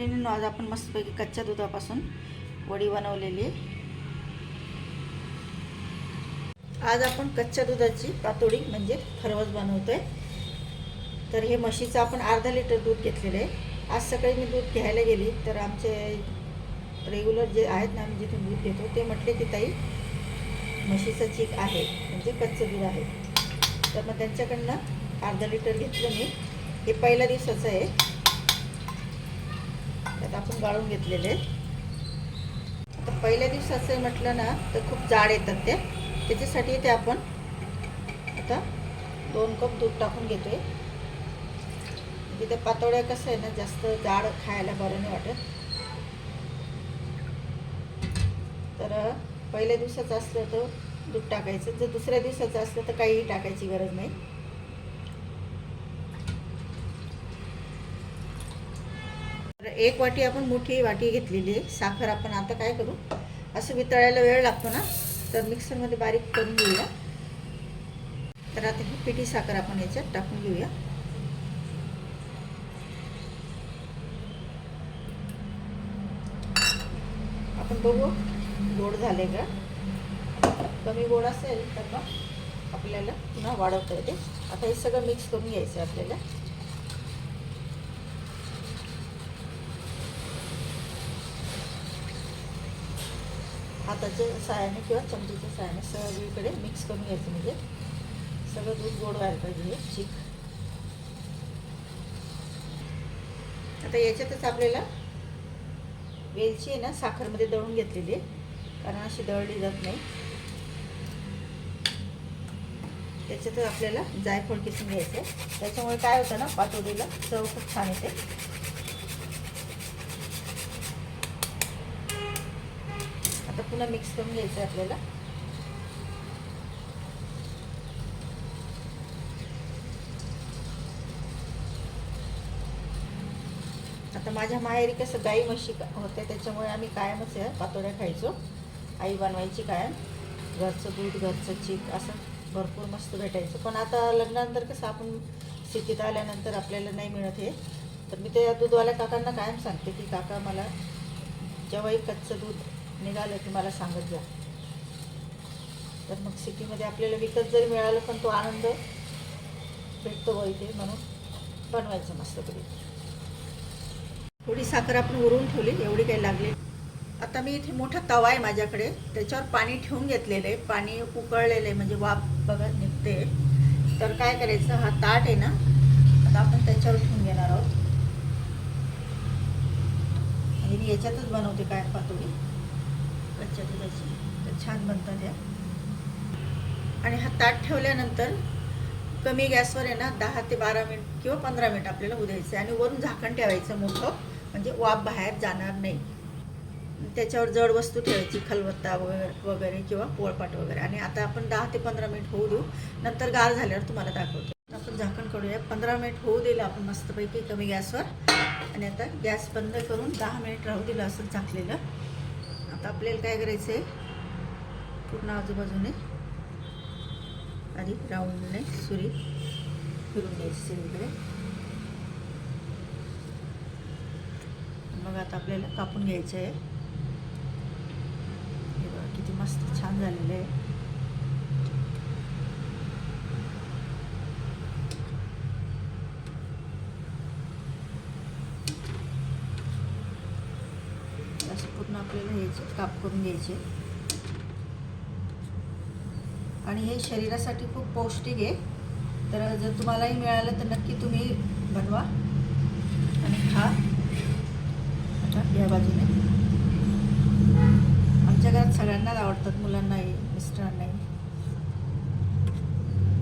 मैत्रिणींनो आज आपण मस्तपैकी कच्च्या दुधापासून वडी बनवलेली आहे. आज आपण कच्च्या दुधाची पातोडी म्हणजे फरवस बनवतोय. तर हे म्हशीचं आपण अर्धा लिटर दूध घेतलेलं आहे. आज सकाळी मी दूध घ्यायला गेली तर आमचे रेग्युलर जे आहेत ना आम्ही जिथून दूध घेतो ते म्हटले की ताई म्हशीचं चीक आहे म्हणजे कच्चं दूध आहे. तर मग त्यांच्याकडनं अर्धा लिटर घेतलं मी. हे पहिल्या दिवसाचं आहे. आता आपण गाळून घेतलेले. आता पहिल्या दिवसाचं म्हटलं ना तर खूप जाड येतात ते. त्याच्यासाठी ते आपण आता दोन कप दूध टाकून घेतोय. तिथे पातोळ्या कसं आहे ना जास्त जाड खायला बरं नाही वाटत. तर पहिल्या दिवसाचं असलं तर दूध टाकायचं. जर दुसऱ्या दिवसाचं असलं तर काहीही टाकायची गरज नाही. तर एक वाटी आपण मोठी वाटी घेतलेली आहे. साखर आपण आता काय करू? असं वितळायला वेळ लागतो ना? तर मिक्सरमध्ये बारीक करून घेऊया. तर आता ही पिठी साखर आपण याच्यात टाकून घेऊया. आपण बघू गोड झाले का? कमी गोड असेल तर मग आपल्याला पुन्हा वाढवता येते. आता हे सगळं मिक्स करून घ्यायचं आहे आपल्याला. हाताच्या सहाय्याने किंवा चमचीच्या सहाय्याने सगळीकडे मिक्स करून घ्यायचं म्हणजे. सगळं दूध गोड व्हायला पाहिजे हे चिक आता याच्यातच आपल्याला वेलची आहे ना साखरमध्ये दळून घेतलेली आहे. कारण अशी दळली जात नाही. त्याच्यातच आपल्याला जायफळ किसून घ्यायचं आहे. त्याच्यामुळे काय होतं ना पातोडीला चव खूप छान येते. पूर्ण मिक्स करून घ्यायचं आहे आपल्याला. आता माझ्या माहेरी कसं गाई म्हशी का- होत्या त्याच्यामुळे आम्ही कायमच आहे पातोड्या खायचो. आई बनवायची कायम. घरचं दूध घरचं चीक असं भरपूर मस्त भेटायचं. पण आता लग्नानंतर कसं आपण सिटीत आल्यानंतर आपल्याला नाही मिळत हे. तर मी त्या दूधवाल्या काकांना कायम सांगते की काका मला जेव्हाही कच्चं दूध निघालं की मला सांगत जा. तर मग सिटीमध्ये आपल्याला विकत जरी मिळालं पण तो आनंद भेटतो बघ इथे म्हणून बनवायचं मस्तपैकी थोडी साखर आपण उरून ठेवली एवढी काही लागली आता मी इथे मोठा तवा आहे माझ्याकडे त्याच्यावर पाणी ठेवून घेतलेलं आहे. पाणी उकळलेलं आहे म्हणजे वाफ बघा निघते. तर काय करायचं हा ताट आहे ना आता आपण त्याच्यावर ठेवून घेणार आहोत. आणि मी याच्यातच बनवते काय पातोडी कच्च्या दुधाची तर छान बनतात या आणि हा ताट ठेवल्यानंतर कमी गॅसवर आहे ना दहा ते बारा मिनिट किंवा पंधरा मिनिट आपल्याला उद्यायचं आणि वरून झाकण ठेवायचं मोठं म्हणजे वाफ बाहेर जाणार नाही. त्याच्यावर जड वस्तू ठेवायची खलबत्ता वगैरे वगैरे किंवा पोळपाट वगैरे. आणि आता आपण दहा ते पंधरा मिनिट होऊ देऊ. नंतर गार झाल्यावर तुम्हाला दाखवतो. आपण झाकण काढूया पंधरा मिनिट होऊ दिलं आपण मस्तपैकी कमी गॅसवर. आणि आता गॅस बंद करून दहा मिनिट राहू दिलं असं झाकलेलं. आता आपल्याला काय करायचं आहे पूर्ण आजूबाजूने आधी राऊंडने सुरी फिरून घ्यायची सगळीकडे. मग आता आपल्याला कापून घ्यायचं आहे किती मस्त छान झालेलं आहे असं पूर्ण आपल्याला हे काप करून घ्यायचे. आणि हे शरीरासाठी खूप पौष्टिक आहे. तर जर तुम्हालाही मिळालं तर नक्की तुम्ही बनवा आणि खा. आता या बाजूने. आमच्या घरात सगळ्यांनाच आवडतात मुलांनाही मिस्टरांनाही.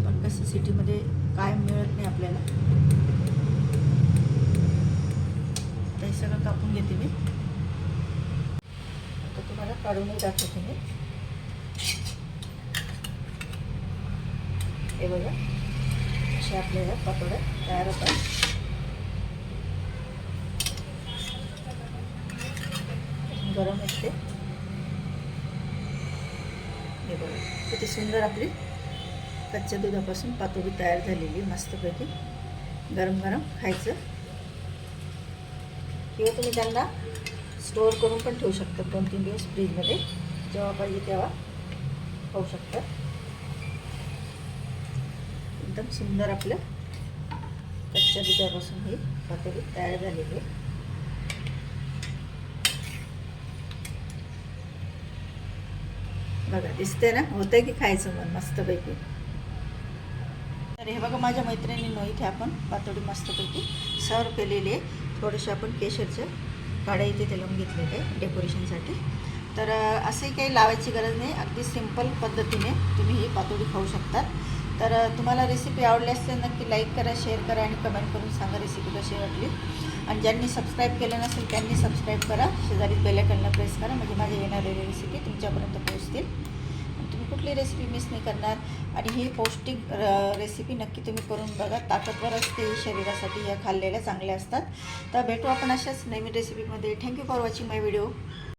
पण कसं सिटीमध्ये कायम मिळत नाही आपल्याला. आता हे सगळं कापून घेते मी. आता दाखवते मी हे बघा असे आपल्याला पातोड्या तयार होतात. गरम असते हे बघा किती सुंदर आपली कच्च्या दुधापासून पातोडी तयार झालेली मस्तपैकी गरम गरम खायचं. किंवा तुम्ही त्यांना स्टोअर करून पण ठेवू शकतात. दोन तीन दिवस फ्रीजमध्ये. जेव्हा पाहिजे तेव्हा खाऊ शकतात. एकदम सुंदर आपलं कच्च्या दुधापासून ही पातळी तयार झालेली आहे. बघा दिसते ना? होतंय की खायचं मन? मस्तपैकी. तर हे बघा माझ्या मैत्रिणींनो इथे आपण पातोडी मस्तपैकी सर्व केलेली आहे. थोडेसे आपण केशरचे काड्या इथे तेलम लावून घेतलेले डेकोरेशनसाठी तर असंही काही लावायची गरज नाही. अगदी सिंपल पद्धतीने तुम्ही ही पातोडी खाऊ शकतात. तर तुम्हाला रेसिपी आवडली असल्यास नक्की लाईक करा शेअर करा आणि कमेंट करून सांगा रेसिपी कशी वाटली. आणि ज्यांनी सबस्क्राईब केलं नसेल त्यांनी सबस्क्राईब करा. शेजारी बेलायकनला प्रेस करा. म्हणजे माझ्या येणाऱ्या रेसिपी तुमच्यापर्यंत पोहोचतील. कुठली रेसिपी मिस नाही करणार. आणि ही पौष्टिक रेसिपी नक्की तुम्ही करून बघा. ताकदवर असते शरीरासाठी ह्या खाल्लेल्या चांगल्या असतात. तर भेटू आपण अशाच नवीन रेसिपीमध्ये thank you for watching my video